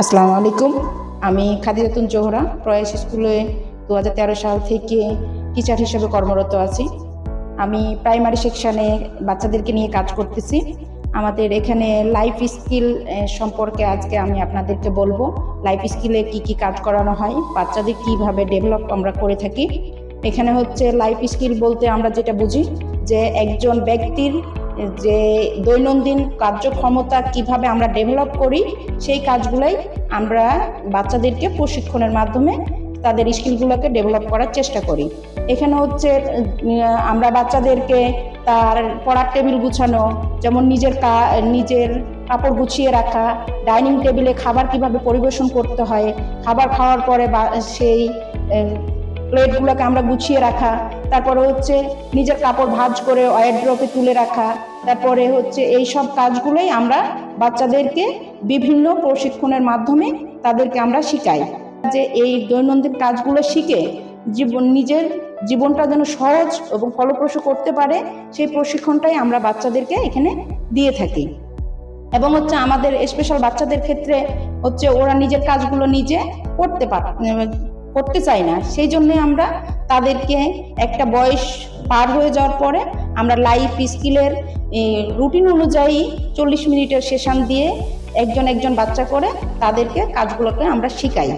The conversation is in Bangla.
আসসালামু আলাইকুম। আমি খাদিজাতুন জোহরা, প্রয়াস স্কুলে দু হাজার তেরো সাল থেকে টিচার হিসেবে কর্মরত আছি। আমি প্রাইমারি সেকশনে বাচ্চাদেরকে নিয়ে কাজ করতেছি। আমাদের এখানে লাইফ স্কিল সম্পর্কে আজকে আমি আপনাদেরকে বলব, লাইফ স্কিলে কি কি কাজ করানো হয়, বাচ্চাদের কীভাবে ডেভেলপ আমরা করে থাকি। এখানে হচ্ছে লাইফ স্কিল বলতে আমরা যেটা বুঝি যে একজন ব্যক্তির যে দৈনন্দিন কার্যক্ষমতা কীভাবে আমরা ডেভেলপ করি, সেই কাজগুলাই আমরা বাচ্চাদেরকে প্রশিক্ষণের মাধ্যমে তাদের স্কিলগুলোকে ডেভেলপ করার চেষ্টা করি। এখানে হচ্ছে আমরা বাচ্চাদেরকে তার পড়ার টেবিল গুছানো, যেমন নিজের কা, নিজের কাপড় গুছিয়ে রাখা ডাইনিং টেবিলে খাবার কীভাবে পরিবেশন করতে হয়, খাবার খাওয়ার পরে বা, সেই প্লেটগুলোকে আমরা গুছিয়ে রাখা তারপরে হচ্ছে নিজের কাপড় ভাঁজ করে ওয়ারড্রপে তুলে রাখা, তারপরে হচ্ছে এই সব কাজগুলোই আমরা বাচ্চাদেরকে বিভিন্ন প্রশিক্ষণের মাধ্যমে তাদেরকে আমরা শিখাই। যে এই দৈনন্দিন কাজগুলো শিখে জীবন, নিজের জীবনটা যেন সহজ এবং ফলপ্রসূ করতে পারে, সেই প্রশিক্ষণটাই আমরা বাচ্চাদেরকে এখানে দিয়ে থাকি। এবং হচ্ছে আমাদের স্পেশাল বাচ্চাদের ক্ষেত্রে হচ্ছে ওরা নিজের কাজগুলো নিজে করতে পার করতে চাই না। সেই জন্যে আমরা তাদেরকে একটা বয়স পার হয়ে যাওয়ার পরে আমরা লাইফ স্কিলের রুটিন অনুযায়ী চল্লিশ মিনিটের সেশন দিয়ে একজন একজন বাচ্চা করে তাদেরকে কাজগুলোকে আমরা শিখাই।